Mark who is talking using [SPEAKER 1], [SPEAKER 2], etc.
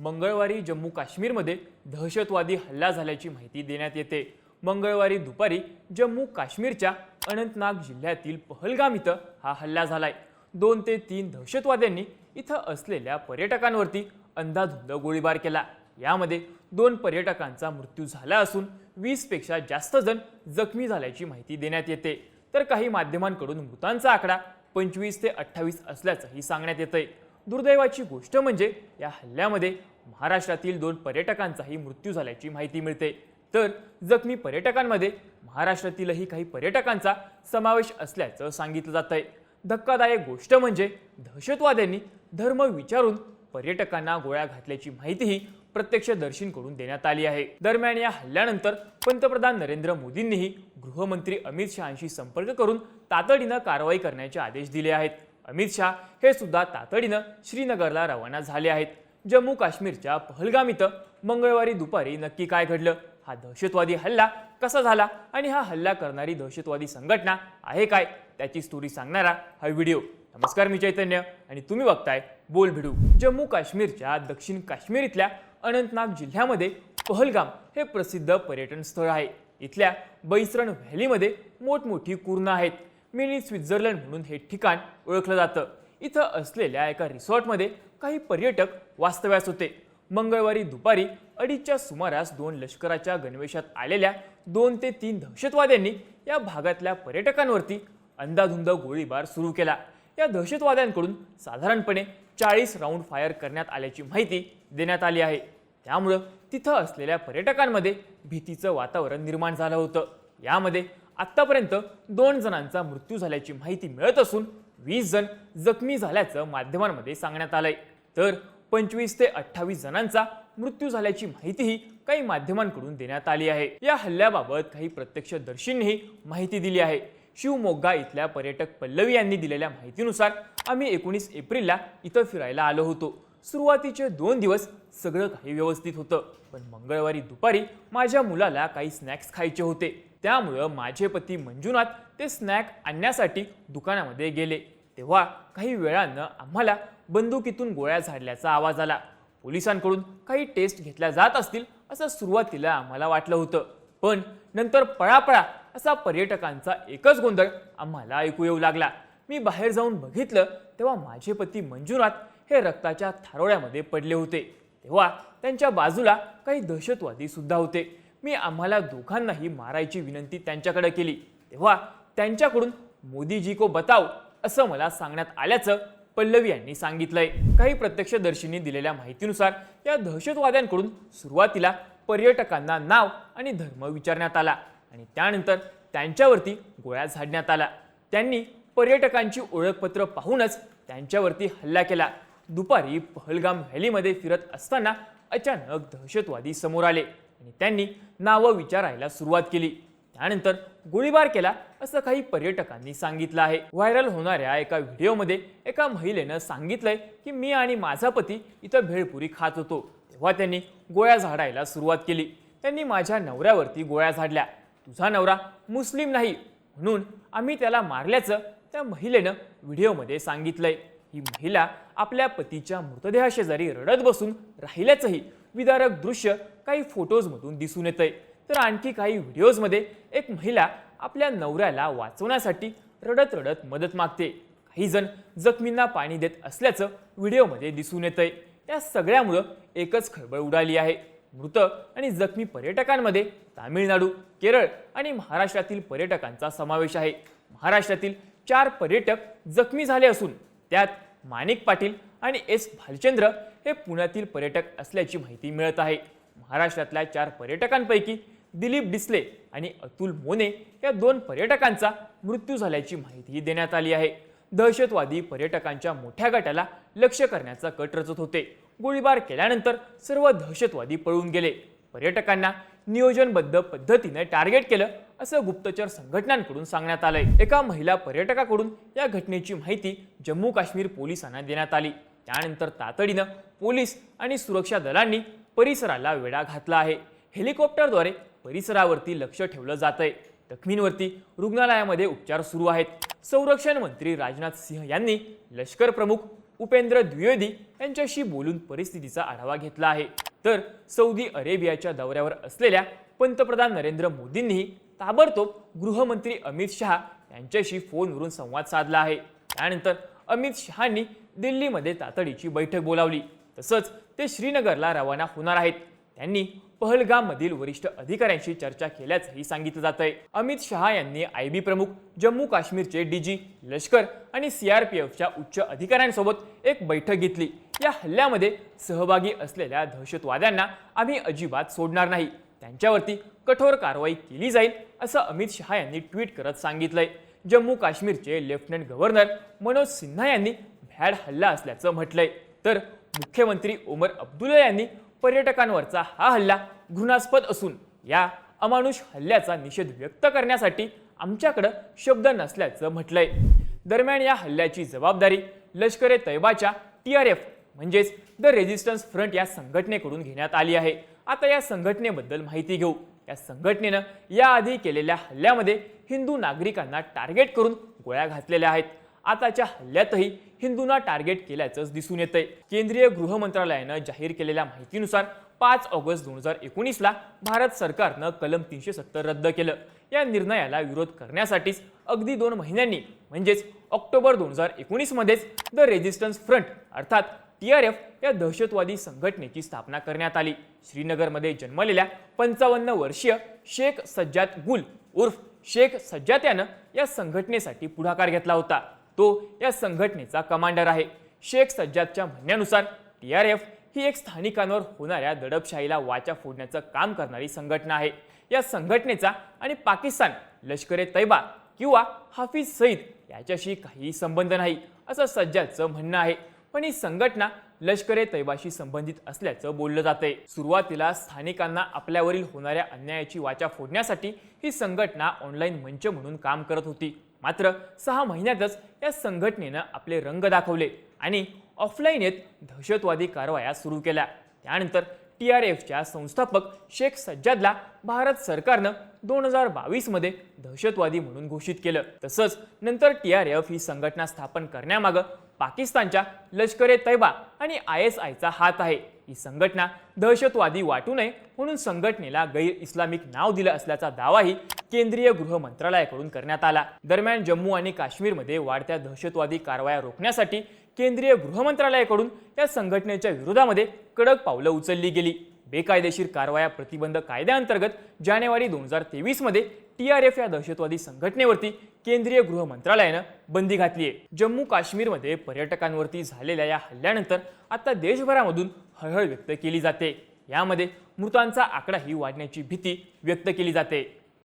[SPEAKER 1] मंगळवारी जम्मू काश्मीरमध्ये दहशतवादी हल्ला झाल्याची माहिती देण्यात येते. मंगळवारी दुपारी जम्मू काश्मीरच्या अनंतनाग जिल्ह्यातील पहलगाम इथं हा हल्ला झालाय. दोन ते तीन दहशतवाद्यांनी इथं असलेल्या पर्यटकांवरती अंधाधुंद गोळीबार केला. यामध्ये दोन पर्यटकांचा मृत्यू झाला असून वीसपेक्षा जास्त जण जखमी झाल्याची माहिती देण्यात येते. तर काही माध्यमांकडून मृतांचा आकडा पंचवीस ते अठ्ठावीस असल्याचंही सांगण्यात येतंय. दुर्दैवाची गोष्ट म्हणजे या हल्ल्यामध्ये महाराष्ट्रातील दोन पर्यटकांचाही मृत्यू झाल्याची माहिती मिळते. तर जखमी पर्यटकांमध्ये महाराष्ट्रातीलही काही पर्यटकांचा समावेश असल्याचं सांगितलं जात आहे धक्कादायक गोष्ट म्हणजे दहशतवाद्यांनी धर्म विचारून पर्यटकांना गोळ्या घातल्याची माहितीही प्रत्यक्षदर्शींकडून देण्यात आली आहे. दरम्यान या हल्ल्यानंतर पंतप्रधान नरेंद्र मोदींनीही गृहमंत्री अमित शहाशी संपर्क करून तातडीनं कारवाई करण्याचे आदेश दिले आहेत. अमित शहा हे सुद्धा तातडीनं श्रीनगरला रवाना झाले आहेत. जम्मू काश्मीरच्या पहलगाम इथं मंगळवारी दुपारी नक्की काय घडलं? हा दहशतवादी हल्ला कसा झाला आणि हा हल्ला करणारी दहशतवादी संघटना आहे काय? त्याची स्टोरी सांगणारा हा व्हिडिओ. नमस्कार मी चैतन्य आणि तुम्ही बघताय बोल भिडू. जम्मू काश्मीरच्या दक्षिण काश्मीर इथल्या अनंतनाग जिल्ह्यामध्ये पहलगाम हे प्रसिद्ध पर्यटन स्थळ आहे. इथल्या बैसरण व्हॅलीमध्ये मोठमोठी कुरणं आहेत. मिनी स्वित्झर्लंड म्हणून हे ठिकाण ओळखलं जातं. इथं असलेल्या एका रिसॉर्टमध्ये काही पर्यटक वास्तव्यास होते. मंगळवारी दुपारी अडीचच्या सुमारास दोन लष्कराच्या गणवेशात आलेल्या दोन ते तीन दहशतवाद्यांनी या भागातल्या पर्यटकांवरती अंदाधुंद गोळीबार सुरू केला. या दहशतवाद्यांकडून साधारणपणे चाळीस राऊंड फायर करण्यात आल्याची माहिती देण्यात आली आहे. त्यामुळं तिथं असलेल्या पर्यटकांमध्ये भीतीचं वातावरण निर्माण झालं होतं. यामध्ये आत्तापर्यंत दोन जणांचा मृत्यू झाल्याची माहिती मिळत असून वीस जण जखमी झाल्याचं माध्यमांमध्ये सांगण्यात आलंय. तर पंचवीस ते अठ्ठावीस जणांचा मृत्यू झाल्याची माहितीही काही माध्यमांकडून देण्यात आली आहे. या हल्ल्याबाबत काही प्रत्यक्षदर्शींनीही माहिती दिली आहे. शिवमोग्गा इथल्या पर्यटक पल्लवी यांनी दिलेल्या माहितीनुसार आम्ही एकोणीस एप्रिलला इथं फिरायला आलो होतो. सुरुवातीचे दोन दिवस सगळं काही व्यवस्थित होतं. पण मंगळवारी दुपारी माझ्या मुलाला काही स्नॅक्स खायचे होते. त्यामुळं माझे पती मंजुनाथ ते स्नॅक आणण्यासाठी दुकानामध्ये गेले. तेव्हा काही वेळानं आम्हाला बंदुकीतून गोळ्या झाडल्याचा आवाज आला. पोलिसांकडून काही टेस्ट घेतल्या जात असतील असं सुरुवातीला आम्हाला वाटलं होतं. पण नंतर पळापळा असा पर्यटकांचा एकच गोंधळ आम्हाला ऐकू येऊ लागला. मी बाहेर जाऊन बघितलं तेव्हा माझे पती मंजुनाथ हे रक्ताच्या थारोळ्यामध्ये पडले होते. तेव्हा त्यांच्या बाजूला काही दहशतवादी सुद्धा होते. मी आम्हाला दोघांनाही मारायची विनंती त्यांच्याकडे केली. तेव्हा त्यांच्याकडून मोदीजी को बताव असं मला सांगण्यात आल्याचं पल्लवी यांनी सांगितलंय. काही प्रत्यक्षदर्शींनी दिलेल्या माहितीनुसार या दहशतवाद्यांकडून सुरुवातीला पर्यटकांना नाव आणि धर्म विचारण्यात आला आणि त्यानंतर त्यांच्यावरती गोळ्या झाडण्यात आला. त्यांनी पर्यटकांची ओळखपत्र पाहूनच त्यांच्यावरती हल्ला केला. दुपारी पहलगाम व्हॅलीमध्ये फिरत असताना अचानक दहशतवादी समोर आले आणि त्यांनी नावं विचारायला सुरुवात केली. त्यानंतर गोळीबार केला असं काही पर्यटकांनी सांगितलं आहे. व्हायरल होणाऱ्या एका व्हिडिओमध्ये एका महिलेनं सांगितलंय की मी आणि माझा पती इथं भेळपुरी खात होतो. तेव्हा त्यांनी गोळ्या झाडायला सुरुवात केली. त्यांनी माझ्या नवऱ्यावरती गोळ्या झाडल्या. तुझा नवरा मुस्लिम नाही म्हणून आम्ही त्याला मारल्याचं त्या महिलेनं व्हिडिओमध्ये सांगितलंय. ही महिला आपल्या पतीच्या मृतदेहाशेजारी रडत बसून राहिल्याचंही विदारक दृश्य काही फोटोजमधून दिसून येतंय. तर आणखी काही व्हिडिओजमध्ये एक महिला आपल्या नवऱ्याला वाचवण्यासाठी रडत रडत मदत मागते. काही जण जखमींना पाणी देत असल्याचं व्हिडिओमध्ये दिसून येतंय. या सगळ्यामुळं एकच खळबळ उडाली आहे. मृत आणि जखमी पर्यटकांमध्ये तामिळनाडू केरळ आणि महाराष्ट्रातील पर्यटकांचा समावेश आहे. महाराष्ट्रातील चार पर्यटक जखमी झाले असून त्यात माणिक पाटील आणि एस भालचंद्र हे पुण्यातील पर्यटक असल्याची माहिती मिळत आहे. महाराष्ट्रातल्या चार पर्यटकांपैकी दिलीप डिसले आणि अतुल मोने या दोन पर्यटकांचा मृत्यू झाल्याची माहितीही देण्यात आली आहे. दहशतवादी पर्यटकांच्या मोठ्या गटाला लक्ष्य करण्याचा कट रचत होते. गोळीबार केल्यानंतर सर्व दहशतवादी पळून गेले. पर्यटकांना नियोजनबद्ध पद्धतीने टार्गेट केलं असं गुप्तचर संघटनांकडून सांगण्यात आलंय. एका महिला पर्यटकाकडून या घटनेची माहिती जम्मू काश्मीर पोलिसांना देण्यात आली. त्यानंतर तातडीनं पोलीस आणि सुरक्षा दलांनी परिसराला वेढा घातला आहे. हेलिकॉप्टरद्वारे परिसरावरती लक्ष ठेवलं जात आहे जखमींवरती रुग्णालयामध्ये उपचार सुरू आहेत. संरक्षण मंत्री राजनाथ सिंह यांनी लष्कर प्रमुख उपेंद्र द्विवेदी यांच्याशी बोलून परिस्थितीचा आढावा घेतला आहे. तर सौदी अरेबियाच्या दौऱ्यावर असलेल्या पंतप्रधान नरेंद्र मोदींनीही ताबडतोब गृहमंत्री अमित शहा यांच्याशी फोनवरून संवाद साधला आहे. त्यानंतर अमित शहांनी दिल्लीमध्ये तातडीची बैठक बोलावली. तसंच ते श्रीनगरला रवाना होणार आहेत. त्यांनी पहलगाममधील वरिष्ठ अधिकाऱ्यांशी चर्चा केल्याचंही सांगितलं जात आहे अमित शहा यांनी आय बी प्रमुख जम्मू काश्मीरचे डीजी लष्कर आणि सीआरपीएफच्या उच्च अधिकाऱ्यांसोबत एक बैठक घेतली. या हल्ल्यामध्ये सहभागी असलेल्या दहशतवाद्यांना आम्ही अजिबात सोडणार नाही. त्यांच्यावरती कठोर कारवाई केली जाईल असं अमित शहा यांनी ट्विट करत सांगितलंय. जम्मू काश्मीरचे लेफ्टनंट गव्हर्नर मनोज सिन्हा यांनी भ्याड हल्ला असल्याचं म्हटलंय. तर मुख्यमंत्री ओमर अब्दुल्ला यांनी पर्यटकांवरचा हा हल्ला घृणास्पद असून या अमानुष हल्ल्याचा निषेध व्यक्त करण्यासाठी आमच्याकडं शब्द नसल्याचं म्हटलंय. दरम्यान या हल्ल्याची जबाबदारी लष्कर ए तैबाच्या टी आर एफ म्हणजेच द रेझिस्टन्स फ्रंट या संघटनेकडून घेण्यात आली आहे. आता या संघटनेबद्दल माहिती घेऊ. या संघटनेनं याआधी केलेल्या हल्ल्यामध्ये हिंदू नागरिकांना टार्गेट करून गोळ्या घातलेल्या आहेत. आताच्या हल्ल्यातही हिंदूंना टार्गेट केल्याचंच दिसून येतंय. केंद्रीय गृह मंत्रालयानं जाहीर केलेल्या माहितीनुसार पाच ऑगस्ट दोन हजार एकोणीसला भारत सरकारनं कलम तीनशे सत्तर रद्द केलं. या निर्णयाला विरोध करण्यासाठीच अगदी दोन महिन्यांनी म्हणजेच ऑक्टोबर दोन हजार एकोणीसमध्येच द रेझिस्टन्स फ्रंट अर्थात टी आर एफ या दहशतवादी संघटनेची स्थापना करण्यात आली. श्रीनगरमध्ये जन्मलेल्या पंचावन्न वर्षीय शेख सज्जाद गुल उर्फ शेख सज्जाद यानं या संघटनेसाठी पुढाकार घेतला होता. तो या संघटनेचा कमांडर आहे. शेख सज्जादच्या म्हणण्यानुसार टी आर एफ ही एक स्थानिकांवर होणाऱ्या दडपशाहीला वाचा फोडण्याचं काम करणारी संघटना आहे. या संघटनेचा आणि पाकिस्तान लष्कर ए तैबा किंवा हाफिज सईद याच्याशी काहीही संबंध नाही असं सज्जादचं म्हणणं आहे. पण ही संघटना लष्करे तैबाशी संबंधित असल्याचं बोललं जातंय. सुरुवातीला स्थानिकांना आपल्यावरील होणाऱ्या अन्यायाची वाचा फोडण्यासाठी ही संघटना ऑनलाईन मंच म्हणून काम करत होती. मात्र सहा महिन्यातच या संघटनेनं आपले रंग दाखवले आणि ऑफलाईन येत दहशतवादी कारवाया सुरू केल्या. त्यानंतर टी आर एफच्या संस्थापक शेख सज्जादला भारत सरकारनं दोन हजार बावीसमध्ये दहशतवादी म्हणून घोषित केलं. तसंच नंतर टी आर एफ ही संघटना स्थापन करण्यामागं पाकिस्तानच्या लष्कर ए तैबा आणि आय एस आयचा हात आहे. ही संघटना दहशतवादी वाटू नये म्हणून संघटनेला गैर इस्लामिक नाव दिलं असल्याचा दावाही केंद्रीय गृह मंत्रालयाकडून करण्यात आला. दरम्यान जम्मू आणि काश्मीरमध्ये वाढत्या दहशतवादी कारवाया रोखण्यासाठी केंद्रीय गृहमंत्रालयाकडून या संघटनेच्या विरोधामध्ये कडक पावलं उचलली गेली. बेकायदेशीर कारवाया प्रतिबंध कायद्याअंतर्गत जानेवारी दोन हजार तेवीसमध्ये टी आर एफ या दहशतवादी संघटनेवरती केंद्रीय गृह मंत्रालयानं बंदी घातली आहे. जम्मू काश्मीरमध्ये पर्यटकांवरती झालेल्या या हल्ल्यानंतर आता देशभरामधून हळहळ व्यक्त केली जाते. यामध्ये मृतांचा आकडाही वाढण्याची भीती व्यक्त केली जाते.